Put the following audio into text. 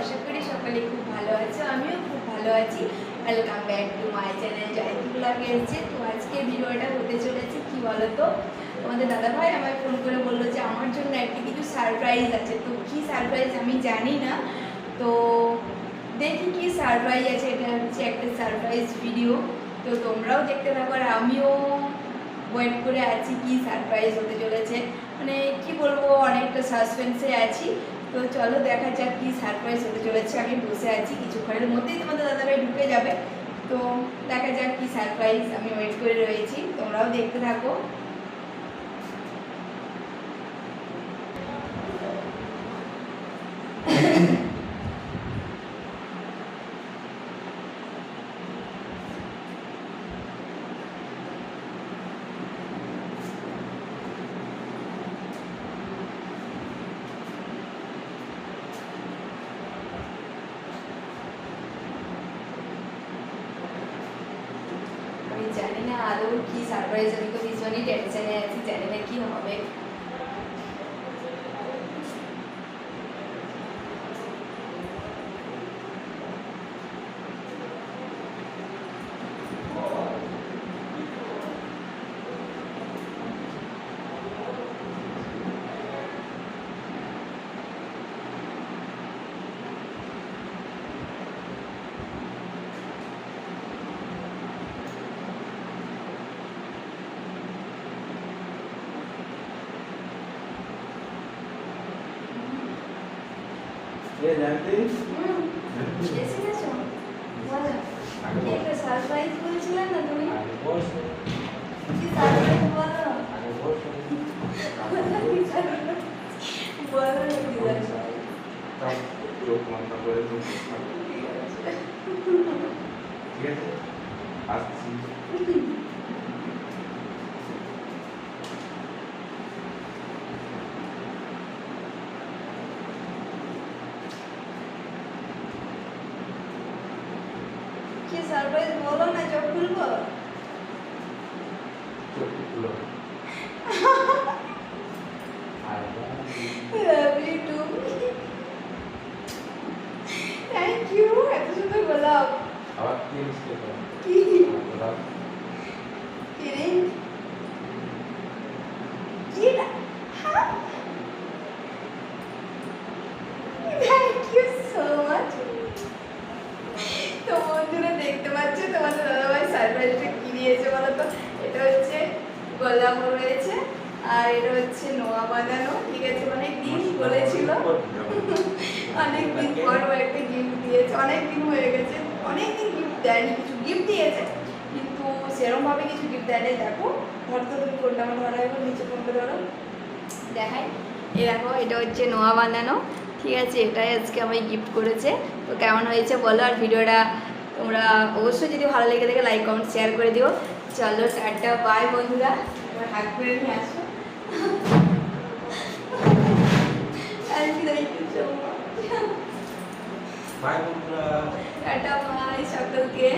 আশা করি সকলে খুব ভালো আছো। আমিও খুব ভালো আছি। Welcome back to my channel Jayanti blog তো আজকে ভিডিওটা হতে চলেছে, কি বলো তো তোমাদের দাদাভাই আমায় ফোন করে বলল যে, আমার জন্য একটা কিছু সারপ্রাইজ আছে। তো কি সারপ্রাইজ আমি জানি না। তো দেখি কি সারপ্রাইজ আছে। এটা হচ্ছে একটা সারপ্রাইজ ভিডিও তো তোমরাও দেখতে থাকো আর আমিও ওয়েট করে আছি, কি সারপ্রাইজ হতে চলেছে। মানে কি বলব, অনেকটা সাসপেন্সে আছি। তো চলো দেখা যাক কি সারপ্রাইজ হতে চলেছে। আমি বসে আছি কিছুক্ষণের মধ্যেই তোমাদের দাদাভাই ঢুকে যাবে। তো দেখা যাক কি সারপ্রাইজ আমি ওয়েট করে রয়েছি। তোমরাও দেখতে থাকো আমি জানি না আদৌ কি সারপ্রাইজ আমি তো ভীষণই টেনশনে আছি জানি না কি হবে এ জানতে এসে গেছো বলো একটা সারপ্রাইজ বলছিলে না তুমি কি সারপ্রাইজ বলো? বলো কি। ঠিক আছে আসছি কি সারপ্রাইজ বলো না চোখ খুলবো চোখ খুলো আর love you too thank you এত সুন্দর গোলাপ আবার কি মিস্টেক করো কি গোলাপ কিরে কি এটা থ্যাংক ইউ সো মাচ তো বন্ধুরা দেখতে পাচ্ছ তোমাদের দাদাভাই সারপ্রাইজটা কি দিয়েছে বলো তো এটা হচ্ছে গোলাপ রয়েছে আর এটা হচ্ছে নোয়া বাঁধানো ঠিক আছে? অনেক দিন বলেছিল। অনেক দিন পর ও একটা গিফট দিয়েছে। অনেক দিন হয়ে গেছে। অনেক দিন গিফট দেয়নি কিছু গিফট দিয়েছে। কিন্তু সেরমভাবে কিছু গিফট দেয়নি। দেখো ধরো তো তুমি ফোনটা আমার ধরো এখন নিচে ফোনটা ধরো? দেখাই। এই দেখো এটা হচ্ছে নোয়া বাঁধানো ঠিক আছে? এটাই আজকে আমায় গিফট করেছে। তো কেমন হয়েছে বলো? আর ভিডিওটা তোমরা অবশ্যই যদি ভালো লেগে থাকে লাইক কমেন্ট শেয়ার করে দিও। চলো টাটা বাই বন্ধুরা। হাত করে নিয়ে আসো। টাটা বাই সকলকে।